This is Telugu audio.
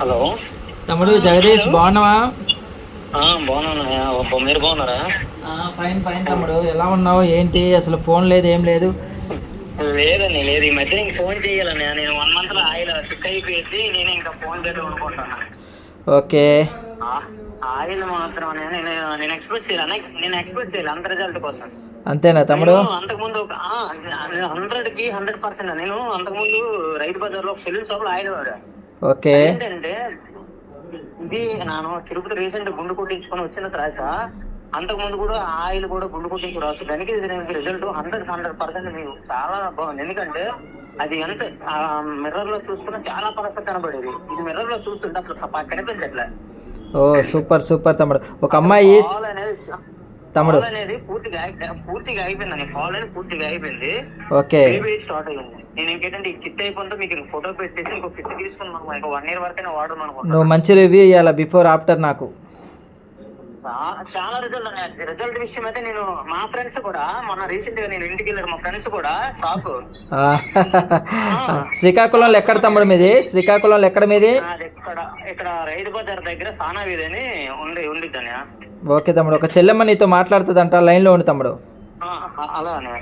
హలో. తమ్ముడు జగదీష్ బాగున్నావా? ఓ, మీరు బాగున్నారా? ఫైన్ ఫైన్ తమ్ముడు. ఎలా ఉన్నావు? ఏంటి? అసలు ఫోన్ లేదు ఏం లేదు? లేదండి లేదు. ఈ మధ్య నీకు ఫోన్ చేయాలన్నయ్య. నేను వన్ మంత్లో ఆయిల్ పిక్ అయిపోయింది నేను ఇంకా ఫోన్ చేద్దాం అనుకుంటున్నాను ఓకే. ఆయిల్ మాత్రం నేను నేను ఎక్స్పెక్ట్ చేయాలి. నేను ఎక్స్పెక్ట్ చేయాలి అంత రిజల్ట్ కోసం. అంతేనా తమ్ముడు? అంతకుముందు ఒక హండ్రెడ్కి హండ్రెడ్ పర్సెంట్ నేను అంతకుముందు రైతు బజార్లో ఒక సెలూన్ షాప్లో ఆయిల్ వాడా. ఓకే. ఇది నేను తిరుపతి రీసెంట్ గుండు కొట్టించుకొని వచ్చిన త్రాస అంతకు ముందు కూడా ఆయిల్ కూడా గుండు కొట్టించుకు రాసు దానికి ఇది నేను రిజల్ట్ హండ్రెడ్ హండ్రెడ్ పర్సెంట్ మీకు చాలా బాగుంది. ఎందుకంటే అది ఎంత మిర్రర్లో చూసుకున్నా చాలా పరస కనబడేది. ఇది మిర్రర్లో చూస్తుంటే అసలు ప- కనిపించట్లే ఓ సూపర్ సూపర్ తమ్ముడు. ఒక అమ్మాయి తమ్ముడు. అనేది పూర్తిగా పూర్తిగా ఫాల్ అనేది పూర్తిగా అయిపోయింది. ఓకే. స్టార్ట్ అయ్యింది నేను ఇంకేంటంటే కిట్ అయిపోతే మీకు ఫోటో పెట్టేసి ఇంకో కిట్ తీసుకుని మనం ఇంకో వన్ ఇయర్ వరకైనా వాడడం అనుకుంటున్నాను నువ్వు మంచి రివ్యూ ఇవ్వాలి బిఫోర్ ఆఫ్టర్ నాకు? చాలా రిజల్ట్ రిజల్ట్ విషయం అయితే నేను మా ఫ్రెండ్స్ కూడా మొన్న రీసెంట్గా నేను ఇంటికి వెళ్ళారు మా ఫ్రెండ్స్ కూడా ఆ, శ్రీకాకుళంలో ఎక్కడ తమ్ముడు మీది? శ్రీకాకుళంలో ఎక్కడ మీది? ఇక్కడ ఇక్కడ రైతు బజార్ దగ్గర సానా వీధి అని ఉండి ఉండిద్దని ఓకే తమ్ముడు ఒక చెల్లెమ్మ నీతో మాట్లాడుతుందంట లైన్లో ఉండి తమ్ముడు. అలా అని